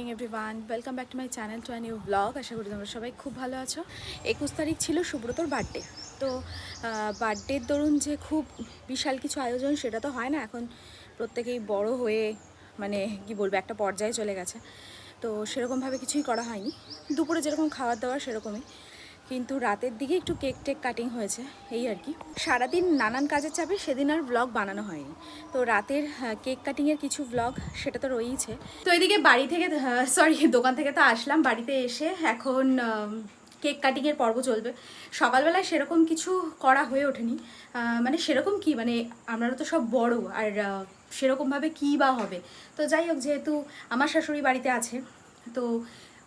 Morning everyone welcome back to my channel to new blog আশা করি তোমরা সবাই খুব ভালো আছো। একুশ তারিখ ছিল সুব্রতর বার্থডে তো বার্থডের দরুন যে খুব বিশাল কিছু আয়োজন, সেটা তো হয় না। এখন প্রত্যেকেই বড় হয়ে মানে কি বলব, একটা পর্যায়ে চলে গেছে। তো, সেরকমভাবে কিছুই করা হয়নি। দুপুরে যেরকম খাবার দাবার সেরকমই। কিন্তু রাতের দিকে একটু কেক টেক কাটিং হয়েছে, এই আর কি। সারাদিন নানান কাজের চাপে সেদিন আর ব্লগ বানানো হয়নি। তো রাতের কেক কাটিংয়ের কিছু ব্লগ সেটা তো রয়েইছে। তো এদিকে বাড়ি থেকে সরি দোকান থেকে তো আসলাম। বাড়িতে এসে এখন কেক কাটিংয়ের পর্ব চলবে। সকালবেলায় সেরকম কিছু করা হয়ে ওঠেনি। মানে সেরকম কি? মানে আমরা তো সব বড়, আর সেরকমভাবে কী বা হবে? তো যাই হোক, যেহেতু আমার শাশুড়ি বাড়িতে আছে, তো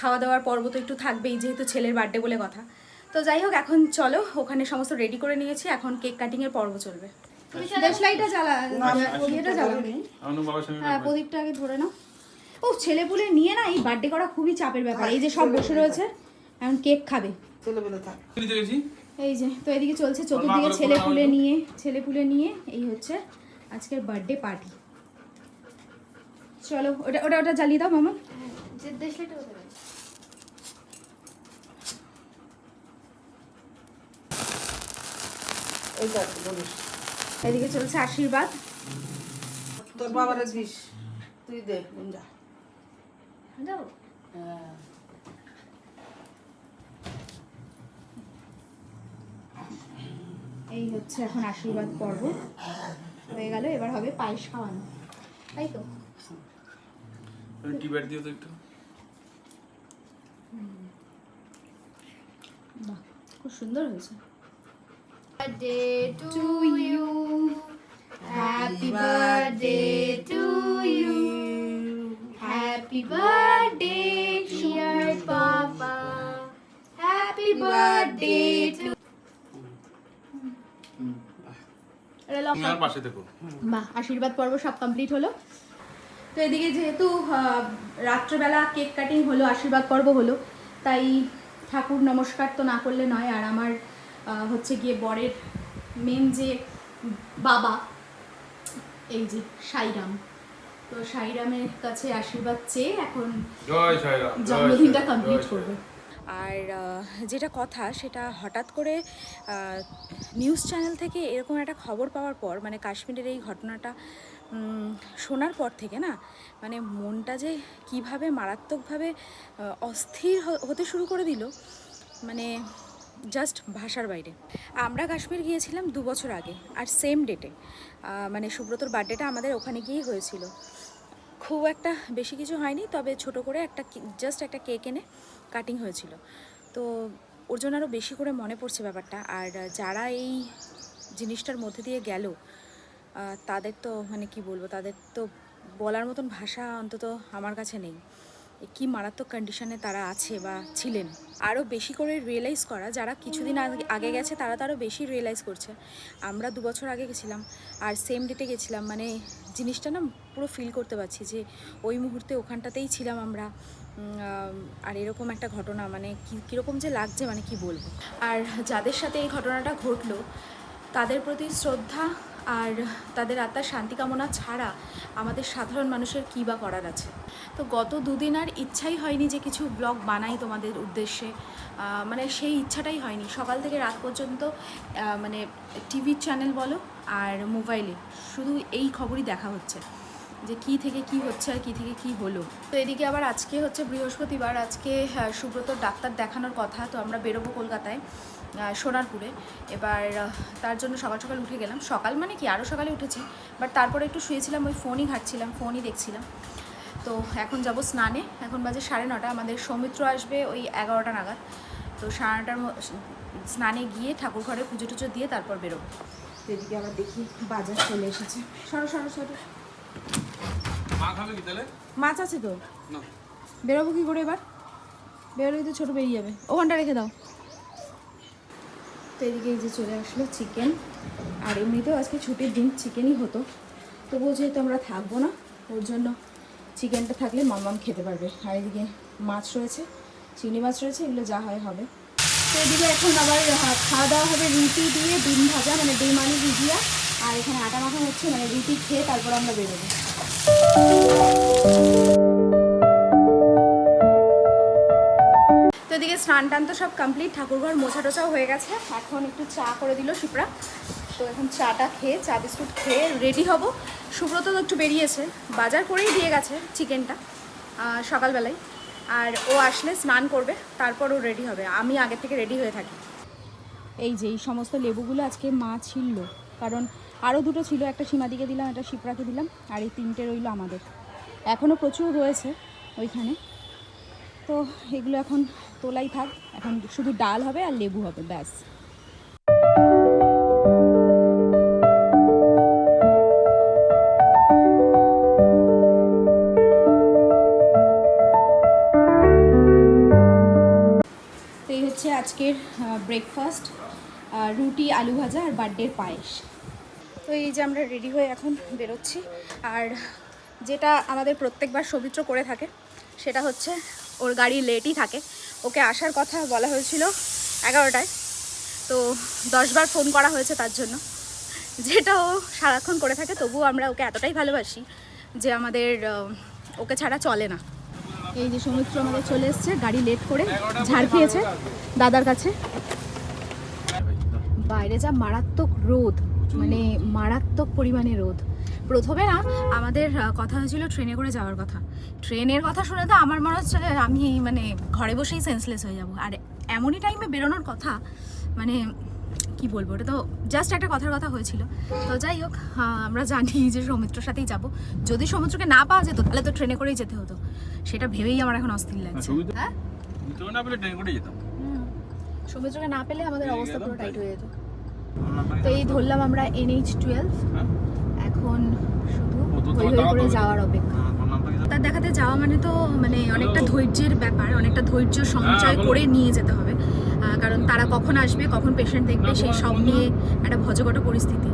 খাওয়া দাওয়ার পর্ব তো একটু থাকবেই, যেহেতু ছেলের বার্থডে বলে কথা। তো যাই হোক এখন চলো ওখানে সমস্ত রেডি করে নিয়েছি। এখন কেক কাটিংয়ের পর্ব চলবে। দেশলাইটা জ্বালা ইয়েটা হ্যাঁ প্রদীপটা আগে ধরে নাও। ও ছেলে পুলে নিয়ে না এই বার্থডে করা খুবই চাপের ব্যাপার। এই যে সব বসে রয়েছে এখন কেক খাবে। এই যে তো এদিকে চলছে চতুর্দিকে ছেলে পুলে নিয়ে ছেলে পুলে নিয়ে এই হচ্ছে আজকের বার্থডে পার্টি চলো ওটা ওটা ওটা জ্বালিয়ে দাও মামা। যে দেশলাইটা বলিস এদিকে চলছে আশীর্বাদ। তোর বাবারে দিস। তুই দে দাও হ্যাঁ। এই হচ্ছে এখন আশীর্বাদ পর্ব। হয়ে গেল এবার হবে পায়েস খাওয়ানো। তাই তো? ব্যাট দিও তো একটু। বাহ খুব সুন্দর হয়েছে। Birthday to you. Happy birthday to you. Happy birthday dear papa. Happy birthday to বাহ আশীর্বাদ পর্ব সব কমপ্লিট হলো। তো এদিকে যেহেতু রাত্রেবেলা কেক কাটিং হলো আশীর্বাদ পর্ব হলো তাই ঠাকুর নমস্কার তো না করলে নয় আর আমার হচ্ছে গিয়ে বরের মেন যে বাবা এই যে সাইরাম। তো সাইরামের কাছে আশীর্বাদ চেয়ে এখন জয় সাইরাম জয় জন্মদিনটা কমপ্লিট করবে। আর যেটা কথা সেটা হঠাৎ করে নিউজ চ্যানেল থেকে এরকম একটা খবর পাওয়ার পর মানে কাশ্মীরের এই ঘটনাটা শোনার পর থেকে না মানে মনটা যে কীভাবে মারাত্মকভাবে অস্থির হতে শুরু করে দিল মানে জাস্ট ভাষার বাইরে। আমরা কাশ্মীর গিয়েছিলাম দু বছর আগে, আর সেম ডেটে মানে সুব্রতর বার্থডেটা আমাদের ওখানে গিয়েই হয়েছিল। খুব একটা বেশি কিছু হয়নি, তবে ছোট করে একটা জাস্ট একটা কেক এনে কাটিং হয়েছিল। তো ওর জন্য আরও বেশি করে মনে পড়ছে ব্যাপারটা, আর যারা এই জিনিসটার মধ্যে দিয়ে গেল তাদের তো মানে কি বলব, তাদের তো বলার মতন ভাষা অন্তত আমার কাছে নেই। কি মারাত্মক কন্ডিশনে তারা আছে বা ছিলেন? আরও বেশি করে রিয়েলাইজ করা, যারা কিছুদিন আগে আগে গেছে, তারা তো আরও বেশি রিয়েলাইজ করছে। আমরা দু বছর আগে গেছিলাম, আর সেম ডেটে গেছিলাম মানে জিনিসটা না পুরো ফিল করতে পারছি যে ওই মুহূর্তে ওখানটাতেই ছিলাম আমরা। আর এরকম একটা ঘটনা মানে কী, কীরকম যে লাগছে মানে কি বলব? আর যাদের সাথে এই ঘটনাটা ঘটলো, তাদের প্রতি শ্রদ্ধা আর তাদের আত্মার শান্তি কামনা ছাড়া আমাদের সাধারণ মানুষের কী বা করার আছে? তো গত দুদিন আর ইচ্ছাই হয়নি যে কিছু ব্লগ বানাই তোমাদের উদ্দেশ্যে। মানে সেই ইচ্ছাটাই হয়নি। সকাল থেকে রাত পর্যন্ত মানে টিভি চ্যানেল বলো আর মোবাইলে শুধু এই খবরই দেখা হচ্ছে। যে কি থেকে কি হচ্ছে আর কি থেকে কি হলো। তো এদিকে আবার আজকে হচ্ছে বৃহস্পতিবার আজকে আহ, সুব্রতর ডাক্তার দেখানোর কথা। তো আমরা বেরোবো কলকাতায়। সোনারপুরে। এবার তার জন্য সকাল সকাল উঠে গেলাম। সকাল মানে কি? আরও সকালে উঠেছি। বাট তারপরে একটু শুয়েছিলাম ওই ফোনই ঘাটছিলাম ফোনই দেখছিলাম। তো এখন যাব স্নানে। এখন বাজে সাড়ে নটা। আমাদের সৌমিত্র আসবে ওই এগারোটা নাগাদ। তো সাড়ে নটার স্নানে গিয়ে ঠাকুর ঘরে পুজো টুজো দিয়ে তারপর বেরোবো। এদিকে আবার দেখি বাজার চলে এসেছে। সরো সরো সরো। মাছ আছে তো? বেরোবো কি করে এবার? বেরোলেই তো ছোটো বেরিয়ে যাবে। ওখানটা রেখে দাও। তো এদিকে এই যে চলে আসলো চিকেন আর এমনিতেও আজকে ছুটির দিন চিকেনই হতো। তবুও যেহেতু আমরা থাকব না, ওর জন্য চিকেনটা থাকলে মামাম খেতে পারবে। আর এদিকে মাছ রয়েছে, চিংড়ি মাছ রয়েছে, এগুলো যা হয় হবে। তো এদিকে এখন আবার খাওয়া দাওয়া হবে রুটি দিয়ে ডিম ভাজা মানে ডিম আলু ভুজিয়া। আর এখানে আটা মাখা হচ্ছে মানে রুটি খেয়ে তারপর আমরা বেরোবো। স্নান টান তো সব কমপ্লিট ঠাকুরঘর মোছা টোছাও হয়ে গেছে। এখন একটু চা করে দিল শিপ্রা। তো এখন চাটা খেয়ে, চা বিস্কুট খেয়ে রেডি হব। সুব্রত তো একটু বেরিয়েছে। বাজার করেই দিয়ে গেছে চিকেনটা সকালবেলায়। আর ও আসলে স্নান করবে, তারপর ও রেডি হবে। আমি আগে থেকে রেডি হয়ে থাকি। এই যে, এই সমস্ত লেবুগুলো আজকে মা ছিল। কারণ আরও দুটো ছিল, একটা সীমাদিকে দিলাম, একটা শিপ্রাকে দিলাম, আর এই তিনটে রইল আমাদের। এখনও প্রচুর রয়েছে ওইখানে। তো এগুলো এখন তোলাই থাক এখন শুধু ডাল হবে আর লেবু হবে, ব্যাস। তো এই হচ্ছে আজকের ব্রেকফাস্ট রুটি, আলু ভাজা আর বার্থডের পায়েস। তো এই যে আমরা রেডি হয়ে এখন বেরোচ্ছি। আর যেটা আমাদের প্রত্যেকবার সৌমিত্র করে থাকে সেটা হচ্ছে ওর গাড়ি লেটই থাকে। ওকে আসার কথা বলা হয়েছিল এগারোটায়। তো দশবার ফোন করা হয়েছে তার জন্য। যেটা ও সারাক্ষণ করে থাকে, তবুও আমরা ওকে এতটাই ভালোবাসি যে আমাদের ওকে ছাড়া চলে না। এই যে সৌমিত্র আমাদের চলে এসছে, গাড়ি লেট করে ঝাড় খেয়েছে দাদার কাছে। বাইরে যা মারাত্মক রোদ মানে মারাত্মক পরিমাণে রোদ। প্রথমে না আমাদের কথা হয়েছিল ট্রেনে করে যাওয়ার কথা। ট্রেনের কথা শুনে তো আমার মনে হচ্ছে আমি মানে ঘরে বসেই সেন্সলেস হয়ে যাব। আর এমনই টাইমে বেরোনোর কথা মানে কি বলব ওটা তো জাস্ট একটা কথার কথা হয়েছিল। তো যাই হোক আমরা জানি যে সৌমিত্রর সাথেই যাব। যদি সৌমিত্রকে না পাওয়া যেত তাহলে তো ট্রেনে করেই যেতে হতো। সেটা ভেবেই আমার এখন অস্থির লাগছে। হ্যাঁ? যেতাম। হুম। সৌমিত্রকে না পেলে আমাদের অবস্থা পুরো টাইট হয়ে যেত। তো এই ধরলাম আমরা এনএইচ টুয়েলভ হ্যাঁ? এখন শুধু হই হই করে যাওয়ার অপেক্ষা। তার দেখাতে যাওয়া মানে তো মানে অনেকটা ধৈর্যের ব্যাপার অনেকটা ধৈর্য সঞ্চয় করে নিয়ে যেতে হবে। কারণ তারা কখন আসবে কখন পেশেন্ট দেখবে সেই সব নিয়ে একটা ভজগট পরিস্থিতি।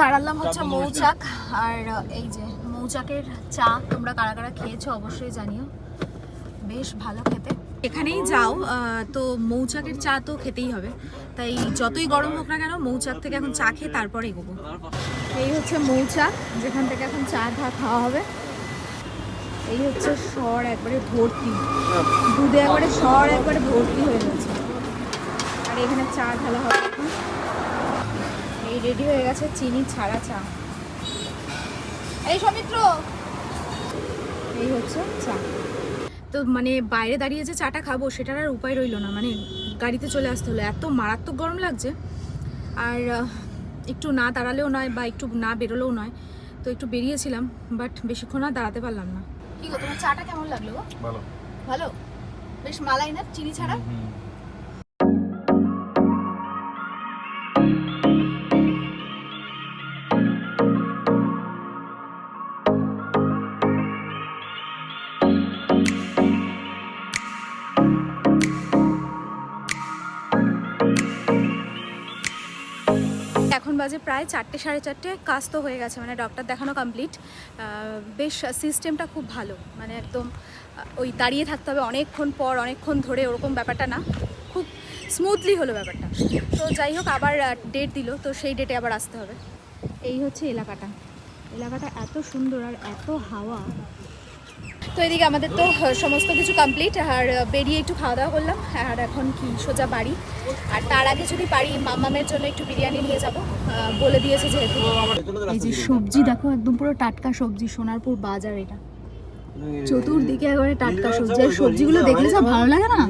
দাঁড়ালাম হচ্ছে মৌচাক আর এই যে মৌচাকের চা তোমরা কারা কারা খেয়েছো অবশ্যই জানিও। বেশ ভালো খেতে। এখানেই যাও তো মৌচাকের চা তো খেতেই হবে। তাই যতই গরম হোক না কেন, মৌচাক থেকে এখন চা খেয়ে তারপরে এগোবো। এই হচ্ছে মৌচাক, যেখান থেকে এখন চা ঠা খাওয়া হবে। এই হচ্ছে স্বর একবারে ভর্তি। দুধে একবারে স্বর একবারে ভর্তি হয়ে গেছে। আর এখানে চা ঢালা হবে এই রেডি হয়ে গেছে চিনি ছাড়া চা। এই সমিত্র! এই হচ্ছে চা। তো মানে বাইরে দাঁড়িয়ে যে চাটা খাব সেটার আর উপায় রইল না। মানে গাড়িতে চলে আসতে হলো। এত মারাত্মক গরম লাগছে। আর একটু না দাঁড়ালেও নয় বা একটু না বেরোলেও নয়। তো একটু বেরিয়েছিলাম বাট বেশিক্ষণ আর দাঁড়াতে পারলাম না। কি গো তোমার চাটা কেমন লাগল গো? ভালো। ভালো? বেশ মালাই না চিনি ছাড়া? বাজে প্রায় চারটে, সাড়ে চারটে কাজ তো হয়ে গেছে মানে ডক্টর দেখানো কমপ্লিট বেশ সিস্টেমটা খুব ভালো মানে একদম ওই দাঁড়িয়ে থাকতে হবে অনেকক্ষণ পর, অনেকক্ষণ ধরে, ওরকম ব্যাপারটা না, খুব স্মুথলি হলো ব্যাপারটা। তো যাই হোক, আবার ডেট দিল, তো সেই ডেটে আবার আসতে হবে। এই হচ্ছে এলাকাটা। এলাকাটা এত সুন্দর আর এত হাওয়া তো এদিকে আমাদের তো সমস্ত কিছু কমপ্লিট আর বেরিয়ে একটু খাওয়া দাওয়া করলাম। আর এখন কি সোজা বাড়ি। আর তার আগে যদি পারি মাম্মামের জন্য একটু বিরিয়ানি নিয়ে যাব। বলে দিয়েছে যেহেতু। এই যে সবজি দেখো একদম পুরো টাটকা সবজি সোনারপুর বাজার এটা। চতুর্দিকে একেবারে টাটকা সবজি। আর সবজিগুলো দেখলে সব ভালো লাগে না?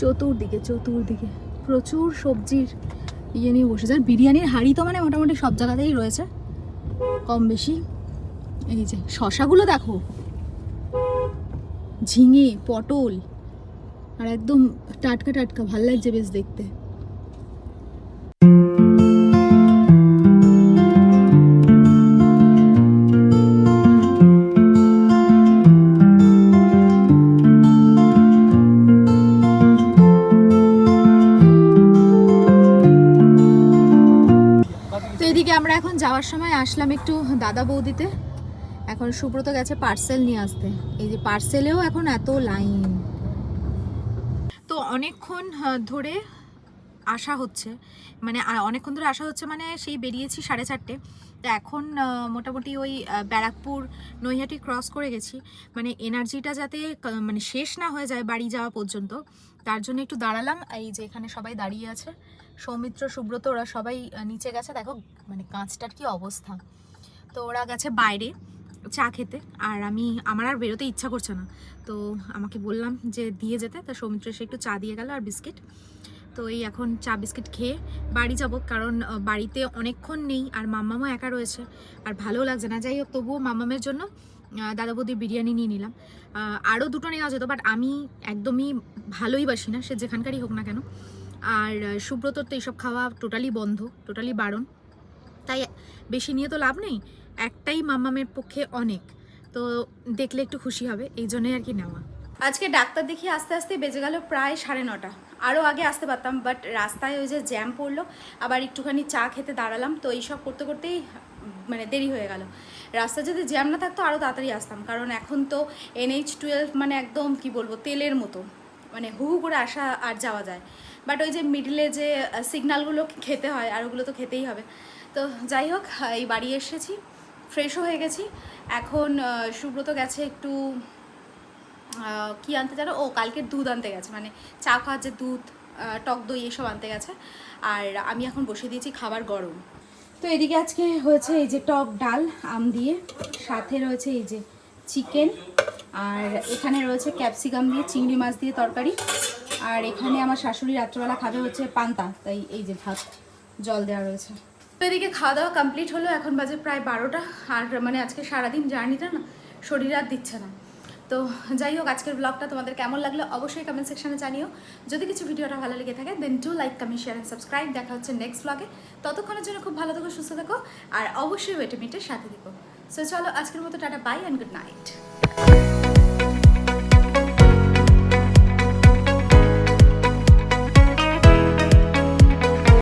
চতুর্দিকে চতুর্দিকে। প্রচুর সবজির ইয়ে নিয়ে বসেছে আর বিরিয়ানির হাঁড়ি তো মানে মোটামুটি সব জায়গাতেই রয়েছে। কম বেশি। এই যে শশাগুলো দেখো ঝিঙে, পটল আর একদম টাটকা টাটকা, ভালো লাগছে বেশ দেখতে। এদিকে আমরা এখন যাওয়ার সময় আসলাম একটু দাদা বৌদিতে। এখন সুব্রত গেছে পার্সেল নিয়ে আসতে। এই যে পার্সেলেও এখন এত লাইন তো অনেকক্ষণ ধরে আসা হচ্ছে। মানে অনেকক্ষণ ধরে আসা হচ্ছে মানে সেই বেরিয়েছি সাড়ে চারটে। তো এখন মোটামুটি ওই ব্যারাকপুর নৈহাটি ক্রস করে গেছি। মানে এনার্জিটা যাতে মানে শেষ না হয়ে যায় বাড়ি যাওয়া পর্যন্ত, তার জন্য একটু দাঁড়ালাম। এই যে এখানে সবাই দাঁড়িয়ে আছে। সৌমিত্র, সুব্রত, ওরা সবাই নিচে গেছে। দেখো মানে কাঁচটার কি অবস্থা। তো ওরা গেছে বাইরে। চা খেতে। আর আমি, আমার আর বেরোতে ইচ্ছা করছে না। তো আমাকে বললাম যে দিয়ে যেতে। তা সৌমিত্র এসে একটু চা দিয়ে গেল আর বিস্কিট। তো এই এখন চা, বিস্কিট খেয়ে বাড়ি যাব। কারণ বাড়িতে অনেকক্ষণ নেই আর মাম্মামও একা রয়েছে। আর ভালো লাগছে না। যাই হোক, তবুও মাম্মামের জন্য দাদা বৌদির বিরিয়ানি নিয়ে নিলাম। আরও দুটো নেওয়া যেত বাট আমি একদমই ভালোই বাসি না, সে যেখানকারই হোক না কেন। আর সুব্রতর তো এইসব খাওয়া টোটালি বন্ধ টোটালি বারণ। তাই বেশি নিয়ে তো লাভ নেই। একটাই মামামের পক্ষে অনেক। তো দেখলে একটু খুশি হবে, এই জন্যই আর কি নেওয়া। আজকে ডাক্তার দেখিয়ে আস্তে আস্তে বেজে গেল প্রায় সাড়ে নটা। আরও আগে আসতে পারতাম বাট রাস্তায় ওই যে জ্যাম পড়ল, আবার একটুখানি চা খেতে দাঁড়ালাম, তো এইসব করতে করতেই মানে দেরি হয়ে গেল। রাস্তা যদি জ্যাম না থাকতো আরও তাড়াতাড়ি আসতাম, কারণ এখন তো এনএইচ টুয়েলভ মানে একদম, কি বলব, তেলের মতো। মানে হু হু করে আসা আর যাওয়া যায়। বাট ওই যে মিডলে যে সিগনালগুলো খেতে হয়, আর ওগুলো তো খেতেই হবে। তো যাই হোক এই বাড়ি এসেছি। ফ্রেশও হয়ে গেছি। এখন সুব্রত গেছে একটু কি আনতে জানো? ও কালকের দুধ আনতে গেছে মানে চা খাওয়ার যে দুধ টক দই এসব আনতে গেছে। আর আমি এখন বসে দিয়েছি খাবার গরম। তো এদিকে আজকে হয়েছে এই যে টক ডাল, আম দিয়ে। সাথে রয়েছে এই যে চিকেন, আর এখানে রয়েছে ক্যাপসিকাম দিয়ে, চিংড়ি মাছ দিয়ে তরকারি। আর এখানে আমার শাশুড়ি রাত্রেবেলা খাবে হচ্ছে পান্তা, তাই এই যে ভাত, জল দেওয়া রয়েছে। তো এদিকে খাওয়া দাওয়া কমপ্লিট হলো, এখন বাজে প্রায় বারোটা। আর মানে আজকে সারাদিন জার্নিটা না, শরীর আর দিচ্ছে না। তো যাই হোক, আজকের ব্লগটা তোমাদের কেমন লাগল অবশ্যই কমেন্ট সেকশানে জানিও। যদি কিছু ভিডিওটা ভালো লেগে থাকে then to like comment share and subscribe দেখা হচ্ছে নেক্সট ব্লগে ততক্ষণের জন্য খুব ভালো থেকো, সুস্থ থেকো, আর অবশ্যই ওয়েটে মিটের সাথে থেকো। সো চলো, আজকের মতো tata bye and good night